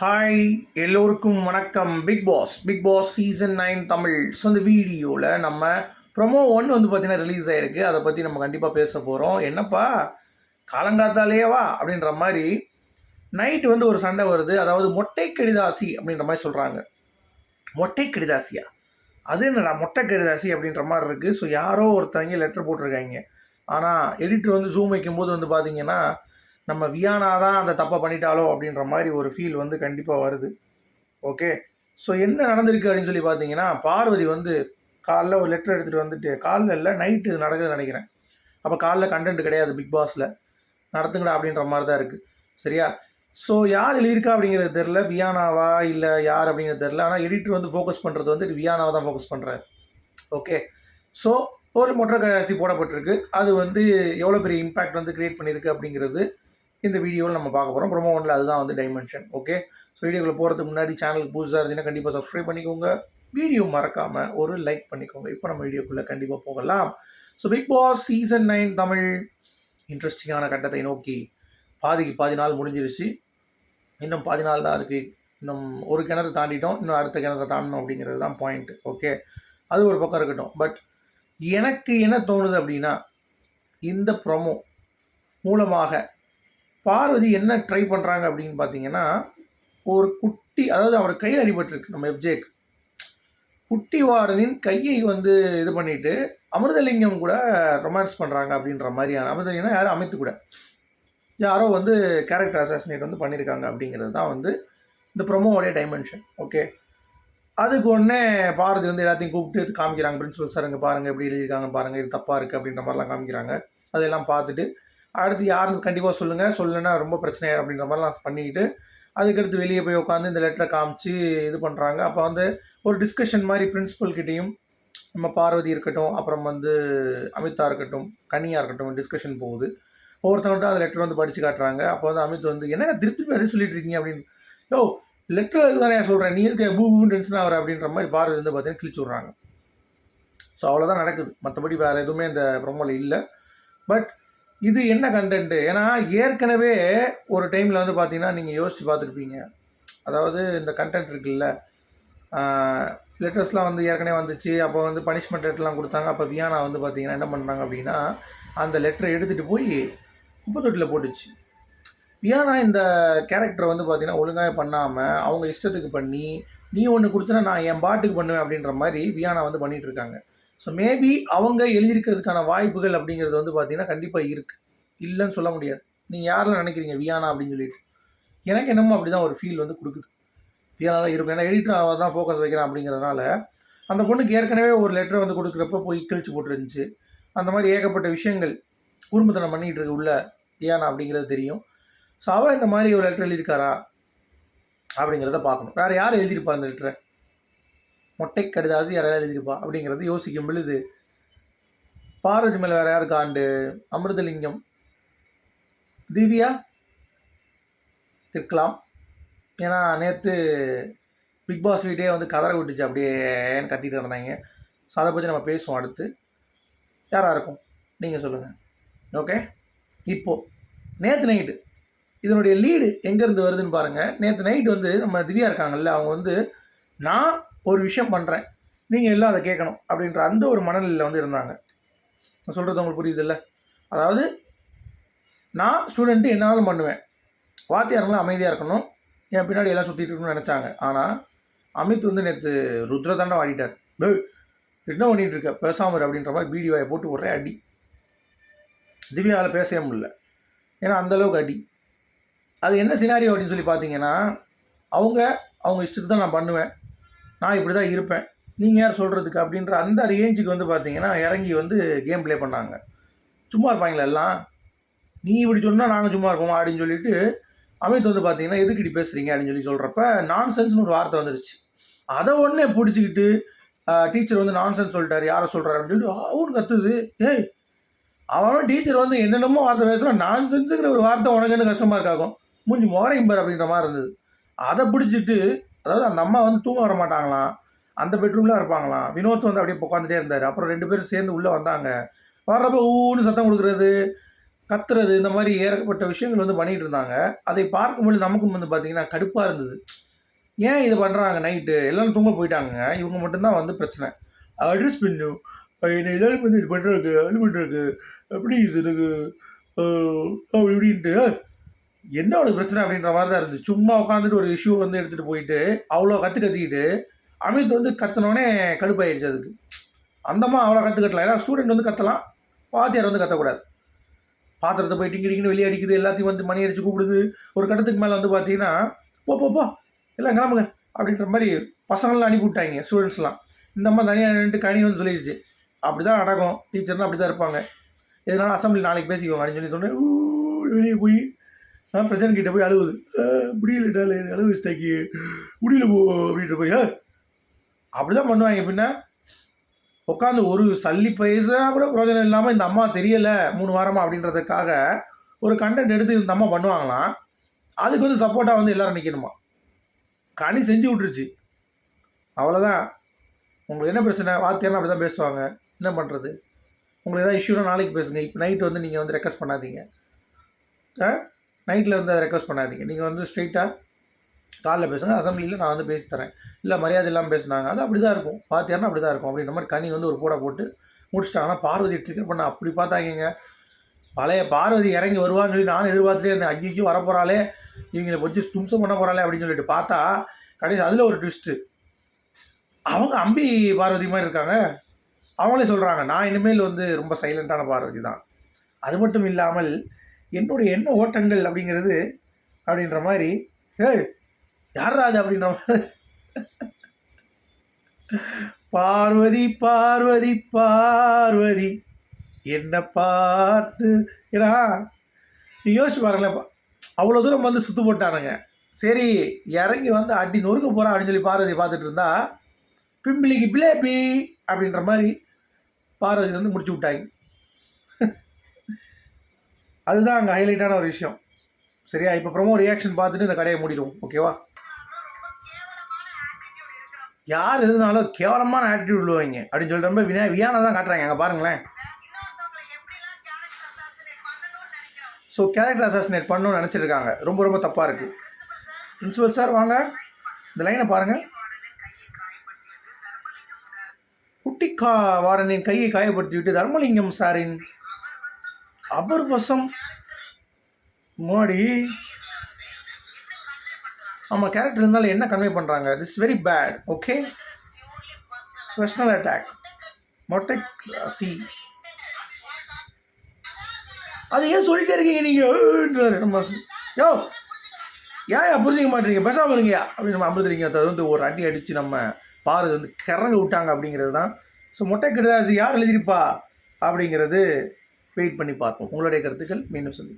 Hi எல்லோருக்கும் வணக்கம். Bigg Boss Bigg Boss season nine Tamil. So இந்த வீடியோவில் நம்ம ப்ரொமோ ஒன் வந்து பார்த்திங்கன்னா ரிலீஸ் ஆகிருக்கு அதை பற்றி நம்ம கண்டிப்பாக பேச போகிறோம் என்னப்பா? காலங்காத்தாலேயேவா அப்படின்ற மாதிரி நைட்டு வந்து ஒரு சண்டை வருது. அதாவது மொட்டை கடிதாசி அப்படின்ற மாதிரி சொல்கிறாங்க மொட்டை கடிதாசியா? அது என்னடா மொட்டை கடிதாசி அப்படின்ற மாதிரி இருக்குது ஸோ யாரோ ஒருத்தவங்க லெட்டர் போட்டிருக்காங்க. ஆனால் எடிட்டர் வந்து ஜூம் வைக்கும்போது வந்து பார்த்திங்கன்னா நம்ம வியானா தான் அந்த தப்பை பண்ணிட்டாலோ அப்படின்ற மாதிரி ஒரு ஃபீல் வந்து கண்டிப்பாக வருது. ஓகே ஸோ என்ன நடந்திருக்கு அப்படின்னு சொல்லி பார்த்தீங்கன்னா பார்வதி வந்து காலைல ஒரு லெட்டர் எடுத்துகிட்டு வந்துட்டு காலில் இல்லை நைட்டு இது நடக்குதுன்னு நினைக்கிறேன். அப்போ காலைல கண்டென்ட் கிடையாது பிக் பாஸில் நடத்துங்கடா அப்படின்ற மாதிரி தான் இருக்குது சரியா? ஸோ யார் எழுதியிருக்கா அப்படிங்கிறது தெரில வியானாவா இல்லை யார் அப்படிங்கிறது தெரில ஆனால் எடிட்டர் வந்து ஃபோக்கஸ் பண்ணுறது வந்து வியானாவை தான் ஃபோக்கஸ் பண்ணுறாரு ஓகே ஸோ ஒரு மொட்டை கடைசி போடப்பட்டிருக்கு. அது வந்து எவ்வளோ பெரிய இம்பேக்ட் வந்து க்ரியேட் பண்ணியிருக்கு அப்படிங்கிறது இந்த வீடியோவில் நம்ம பார்க்க போகிறோம் ப்ரொமோ ஒன்ல அதுதான் வந்து டைமென்ஷன் ஓகே ஸோ வீடியோக்குள்ள போகிறதுக்கு முன்னாடி சேனலுக்கு புதுசாக இருந்தீங்கன்னா கண்டிப்பாக சப்ஸ்கிரைப் பண்ணிக்கோங்க. வீடியோ மறக்காமல் ஒரு லைக் பண்ணிக்கோங்க. இப்போ நம்ம வீடியோக்குள்ளே கண்டிப்பாக போகலாம். So Bigg Boss season nine Tamil இன்ட்ரெஸ்டிங்கான கட்டத்தை நோக்கி பாதிக்கு பாதி நாள் முடிஞ்சிருச்சு. இன்னும் பாதி நாள் தான் இருக்குது இன்னும் ஒரு கிணறு தாண்டிட்டோம். இன்னும் அடுத்த கிணறு தாண்டணும் அப்படிங்கிறது தான் பாயிண்ட் ஓகே அது ஒரு பக்கம் இருக்கட்டும். பட் எனக்கு என்ன தோணுது அப்படின்னா இந்த ப்ரொமோ மூலமாக பார்வதி என்ன ட்ரை பண்ணுறாங்க அப்படின்னு பார்த்தீங்கன்னா ஒரு குட்டி அதாவது அவர் கை அடிபட்டிருக்கு நம்ம எஃப்ஜேக்கு குட்டி வார்டனின் கையை வந்து இது பண்ணிட்டு அமிர்தலிங்கம் கூட ரொமான்ஸ் பண்ணுறாங்க அப்படின்ற மாதிரியான அமிர்தலிங்கம்னா யாரும் அமைத்து கூட. யாரோ வந்து கேரக்டர் அசாசினேட் வந்து பண்ணியிருக்காங்க அப்படிங்கிறது தான் வந்து இந்த ப்ரொமோவோடைய டைமென்ஷன் ஓகே அதுக்கு உடனே பாரதி வந்து எல்லாத்தையும் கூப்பிட்டு காமிக்கிறாங்க பிரின்சிபல் சார் இங்கே பாருங்கள் எப்படி எழுதியிருக்காங்க பாருங்கள் இது தப்பாக இருக்குது அப்படின்ற மாதிரிலாம் காமிக்கிறாங்க. அதெல்லாம் பார்த்துட்டு அடுத்து யாருன்னு கண்டிப்பாக சொல்லுங்கள் சொல்லலைன்னா ரொம்ப பிரச்சனையாக அப்படின்ற மாதிரிலாம் பண்ணிக்கிட்டு அதுக்கடுத்து வெளியே போய் உட்காந்து இந்த லெட்டரை காமிச்சு இது பண்ணுறாங்க அப்போ வந்து ஒரு டிஸ்கஷன் மாதிரி பிரின்சிபல் கிட்டேயும் நம்ம பார்வதி இருக்கட்டும் அப்புறம் வந்து அமிதா இருக்கட்டும் கனியாக இருக்கட்டும் டிஸ்கஷன் போகுது. ஒவ்வொருத்தவங்கள்ட்ட அந்த லெட்டர் வந்து படித்து காட்டுறாங்க. அப்போ வந்து அமித் வந்து என்ன திருப்பி அதே சொல்லிட்டு இருக்கீங்க? அப்படின்னு யோ லெட்டர் இதுதானே சொல்கிறேன் நீ இருக்க பூ பூ டென்ஷன் ஆகிற? அப்படின்ற மாதிரி பார்வதி வந்து பார்த்தீங்கன்னா கிழிச்சு விட்றாங்க. ஸோ அவ்வளோதான் நடக்குது. மற்றபடி வேறு எதுவுமே இந்த ப்ரொமோவில் இல்லை. பட் இது என்ன கண்டென்ட்டு ஏன்னா ஏற்கனவே ஒரு டைமில் வந்து பார்த்தீங்கன்னா நீங்கள் யோசித்து பார்த்துருப்பீங்க அதாவது இந்த கண்டென்ட் இருக்குல்ல. லெட்டர்ஸ்லாம் வந்து ஏற்கனவே வந்துச்சு. அப்போ வந்து பனிஷ்மெண்ட் லெட்டர்லாம் கொடுத்தாங்க. அப்போ வியானா வந்து பார்த்தீங்கன்னா என்ன பண்ணுறாங்க அப்படின்னா அந்த லெட்டரை எடுத்துகிட்டு போய் குப்பை தொட்டியில் போட்டுச்சு. வியானா இந்த கேரக்டரை வந்து பார்த்தீங்கன்னா ஒழுங்காக பண்ணாமல் அவங்க இஷ்டத்துக்கு பண்ணி நீ ஒன்று கொடுத்தனா நான் என் பாட்டுக்கு பண்ணுவேன் அப்படின்ற மாதிரி வியானா வந்து பண்ணிகிட்ருக்காங்க ஸோ மேபி அவங்க எழுதியிருக்கிறதுக்கான வாய்ப்புகள் அப்படிங்கிறது வந்து பார்த்தீங்கன்னா கண்டிப்பாக இருக்குது இல்லைன்னு சொல்ல முடியாது. நீங்கள் யாரெல்லாம் நினைக்கிறீங்க? வியானா அப்படின்னு சொல்லிட்டு. எனக்கு என்னமோ அப்படி தான் ஒரு ஃபீல் வந்து கொடுக்குது. வியானா தான் இருக்கும். ஏன்னா எடிட்டர் அவன் தான் ஃபோக்கஸ் வைக்கிறான் அப்படிங்கிறதுனால அந்த பொண்ணுக்கு ஏற்கனவே ஒரு லெட்டர் வந்து கொடுக்குறப்ப போய் கிழிச்சு போட்டுருந்துச்சு. அந்த மாதிரி ஏகப்பட்ட விஷயங்கள் குடும்பத்தனம் பண்ணிகிட்டு இருக்கு உள்ள வியானா அப்படிங்கிறது தெரியும். ஸோ அவள் இந்த மாதிரி ஒரு லெட்டர் எழுதியிருக்காரா அப்படிங்கிறத பார்க்கணும். வேறு யார் எழுதியிருப்பா அந்த லெட்டரை மொட்டை கடிதாசி யாராவது எழுதியிருப்பா அப்படிங்கிறது யோசிக்கும் பொழுது பார்வதி மேலே வேறு யாருக்கு ஆண்டு? அமிர்தலிங்கம். திவ்யா? இருக்கலாம். ஏன்னா நேற்று பிக் பாஸ் வீட்டே வந்து கதற விட்டுச்சு. அப்படியேன்னு கத்திட்டு இருந்தாங்க ஸோ அதை பற்றி நம்ம பேசுவோம் அடுத்து. யாராக இருக்கும்? நீங்கள் சொல்லுங்கள் ஓகே இப்போது நேற்று நைட்டு இதனுடைய லீடு எங்கேருந்து வருதுன்னு பாருங்கள் நேற்று நைட்டு வந்து நம்ம திவ்யா இருக்காங்கல்ல அவங்க வந்து நான் ஒரு விஷயம் பண்ணுறேன் நீங்கள் எல்லாம் அதை கேட்கணும் அப்படின்ற அந்த ஒரு மனநிலையில் வந்து இருந்தாங்க. நான் சொல்கிறது உங்களுக்கு புரியுதில்ல? அதாவது நான் ஸ்டூடெண்ட்டு என்னாலும் பண்ணுவேன். வாத்தியாரங்களாம் அமைதியாக இருக்கணும். என் பின்னாடி எல்லாம் சுற்றிட்டு இருக்கணும்னு நினச்சாங்க. ஆனால் அமித் வந்து நேற்று ருத்ரதாண்டா ஆடிட்டார் என்ன பண்ணிகிட்டு இருக்க? பேசாமர் அப்படின்ற மாதிரி வீடியோவை போட்டு ஒரே அடி. திவ்யாவில் பேசவே முடியல. ஏன்னா அந்தளவுக்கு அடி. அது என்ன சினாரியோ அப்படின்னு சொல்லி பார்த்தீங்கன்னா அவங்க அவங்க இஷ்டத்துக்கு தான் நான் பண்ணுவேன். நான் இப்படி தான் இருப்பேன். நீங்கள் யார் சொல்கிறதுக்கு அப்படின்ற அந்த ரேஞ்சுக்கு வந்து பார்த்தீங்கன்னா இறங்கி வந்து கேம் ப்ளே பண்ணாங்க. சும்மா இருப்பாங்களா எல்லாம்? நீ இப்படி சொன்னால் நாங்கள் சும்மா இருப்போமா? அப்படின்னு சொல்லிட்டு அமித் வந்து பார்த்தீங்கன்னா எதுக்கு இப்படி பேசுகிறீங்க அப்படின்னு சொல்லி சொல்கிறப்ப நான் சென்ஸ்னு ஒரு வார்த்தை வந்துருச்சு. அதை ஒன்றே பிடிச்சிக்கிட்டு டீச்சர் வந்து நான் சென்ஸ் சொல்லிட்டார். யாரை சொல்கிறாரு அப்படின்னு சொல்லிட்டு அவனு கத்துது. ஏய் அவன் டீச்சர் வந்து என்னென்னமோ வார்த்தை பேசுகிறான் நான் சென்ஸுங்கிற ஒரு வார்த்தை உனக்கு என்ன கஷ்டமாக இருக்காகும்? மூஞ்சி மோரையும் பார் அப்படின்ற மாதிரி இருந்தது. அதை பிடிச்சிட்டு அதாவது அந்த அம்மா வந்து தூங்க வர மாட்டாங்களாம். அந்த பெட்ரூமில் இருப்பாங்களாம். வினோத் வந்து அப்படியே உட்காந்துட்டே இருந்தார். அப்புறம் ரெண்டு பேரும் சேர்ந்து உள்ளே வந்தாங்க. வர்றப்போ ஊன்னு சத்தம் கொடுக்குறது கத்துறது இந்த மாதிரி ஏறப்பட்ட விஷயங்கள் வந்து பண்ணிகிட்டு இருந்தாங்க. அதை பார்க்கும்போது நமக்கும் வந்து பார்த்திங்கன்னா கடுப்பாக இருந்தது. ஏன் இது பண்ணுறாங்க நைட்டு எல்லாரும் தூங்க போயிட்டாங்க இவங்க மட்டும்தான் வந்து பிரச்சனை. அட்ரஸ் பண்ணு. என்னை ஏதாவது வந்து இது பண்ணுறதுக்கு அது பண்ணுறதுக்கு ப்ளீஸ் எனக்கு அப்படி இப்படின்ட்டு என்ன ஒரு பிரச்சனை அப்படின்ற மாதிரி தான் இருந்துச்சு. சும்மா உட்காந்துட்டு ஒரு இஷ்யூ வந்து எடுத்துகிட்டு போயிட்டு அவ்வளோ கற்று கத்திக்கிட்டு அமித் வந்து கத்துனோடனே கடுப்பாயிடுச்சு அதுக்கு. அந்தம்மா அவ்வளோ கற்று கட்டலாம் ஏன்னா ஸ்டூடெண்ட் வந்து கத்தலாம். வாத்தியார் வந்து கத்தக்கூடாது. பாத்திரத்தை போய் டிங்கி டிங்கின்னு வெளியே அடிக்குது. எல்லாத்தையும் வந்து மணி அடிச்சு கூப்பிடுது. ஒரு கட்டத்துக்கு மேலே வந்து பார்த்தீங்கன்னா போ போ போ. எல்லாம் கிளம்புங்க. அப்படின்ற மாதிரி பசங்களெலாம் அனுப்பி விட்டாங்க ஸ்டூடெண்ட்ஸ்லாம் இந்த அம்மா தனியாக நின்று கனி வந்து சொல்லிடுச்சு. அப்படி தான் நடக்கும் டீச்சர்னால் அப்படி தான் இருப்பாங்க. எதனால அசம்பிளி நாளைக்கு பேசிக்குவாங்க அப்படின்னு சொல்லி சொன்னேன். வெளியே போய் நான் பிரச்சனை கிட்ட போய் அழுகுது "அஹ், முடியலடா அழுவு முடியல போ அப்படின்ற போய் அப்படி தான் பண்ணுவாங்க பின்ன. உட்காந்து ஒரு சல்லி பைசா கூட பிரயோஜனம் இல்லாமல் இந்த அம்மா தெரியலை மூணு வாரமாக அப்படின்றதுக்காக ஒரு கண்டென்ட் எடுத்து இந்த அம்மா பண்ணுவாங்களாம். அதுக்கு வந்து சப்போர்ட்டாக வந்து எல்லோரும் நிற்கணுமா கனி செஞ்சு விட்டுருச்சு. அவ்வளோதான் உங்களுக்கு என்ன பிரச்சனை? வார்த்தையெல்லாம் அப்படி தான் பேசுவாங்க. என்ன பண்ணுறது உங்களுக்கு ஏதாவது இஷ்யூனா நாளைக்கு பேசுங்க. இப்போ நைட் வந்து நீங்கள் வந்து ரெக்வஸ்ட் பண்ணாதீங்க. ஆ? நைட்டில் வந்து அதை ரெக்வஸ்ட் பண்ணாதீங்க. நீங்கள் வந்து ஸ்ட்ரெயிட்டாக காலைல பேசுங்க அசம்பிளியில் நான் வந்து பேசி தரேன். இல்லை மரியாதை இல்லாமல் பேசுனாங்க. அது அப்படி தான் இருக்கும். பார்த்தியாருன்னா அப்படி தான் இருக்கும். அப்படின்ற மாதிரி கனி வந்து ஒரு போட போட்டு முடிச்சிட்டாங்க ஆனால் பார்வதி ட்ரிகர் பண்ண அப்படி பார்த்தாங்க பழைய பார்வதி இறங்கி வருவான்னு சொல்லி நானும் எதிர்பார்த்துட்டே இருந்தேன். அங்கே வர போகிறாளே இவங்களை வச்சு தும்சம் பண்ண போகிறாளே அப்படின்னு சொல்லிட்டு பார்த்தா கடைசி அதில் ஒரு ட்விஸ்ட்டு அவங்க அம்பி பார்வதி மாதிரி இருக்காங்க. அவங்களே சொல்கிறாங்க நான் இனிமேல் வந்து ரொம்ப சைலண்ட்டான பார்வதி தான். அது மட்டும் இல்லாமல் என்னுடைய எண்ண ஓட்டங்கள் அப்படிங்கிறது அப்படின்ற மாதிரி ஏய் யாரா அது அப்படின்ற மாதிரி. பார்வதி பார்வதி பார்வதி என்ன பார்த்து. ஏன்னா நீ யோசிச்சு பாருங்களேன் அவ்வளோ தூரம் வந்து சுத்து போட்டானுங்க. சரி இறங்கி வந்து அடி நொறுக்க போகிறான் அப்படின்னு சொல்லி பார்வதி பார்த்துட்டு இருந்தா பிம்பிளிக்கு பிளேபி அப்படின்ற மாதிரி பார்வதி வந்து முடிச்சு விட்டாங்க. அதுதான் அங்கே ஹைலைட்டான ஒரு விஷயம். சரியா? இப்போ ப்ரோமோ ரியாக்ஷன் பார்த்துட்டு இந்த கடையை மூடிடுவோம். ஓகேவா யார் எதுனாலும் கேவலமான ஆட்டிடியூட் உள்ளவங்க. அப்படின்னு சொல்லிட்டு ரொம்ப வினா வியானை தான் காட்டுறாங்க. அங்கே பாருங்களேன். ஸோ கேரக்டர் அசாசினேட் பண்ணணும்னு நினச்சிருக்காங்க. ரொம்ப ரொம்ப தப்பாக இருக்குது பிரின்சிபல் சார் வாங்க. இந்த லைனை பாருங்கள் குட்டி கா கையை காயப்படுத்தி விட்டு தர்மலிங்கம் சாரின் அவர் வசம் மோடி ஆமாம் கேரக்டர் இருந்தாலும் என்ன கன்வே பண்ணுறாங்க this very bad okay personal attack மொட்டை சி. அது ஏன் சொல்லிட்டே இருக்கீங்க நீங்கள் நம்ம யோ! ஏன் புரிஞ்சிக்க மாட்டீங்க பேசாமல் இருங்கயா அப்படின்னு நம்ம அமிர்தலிங்க அதை வந்து ஒரு அடி அடித்து நம்ம பாரு வந்து கிறங்க விட்டாங்க அப்படிங்கிறது தான். ஸோ மொட்டை கிடாசி யார் எழுதியிருப்பா? அப்படிங்கிறது வெயிட் பண்ணி பார்ப்போம். உங்களுடைய கருத்துக்கள் மீண்டும் சொல்லி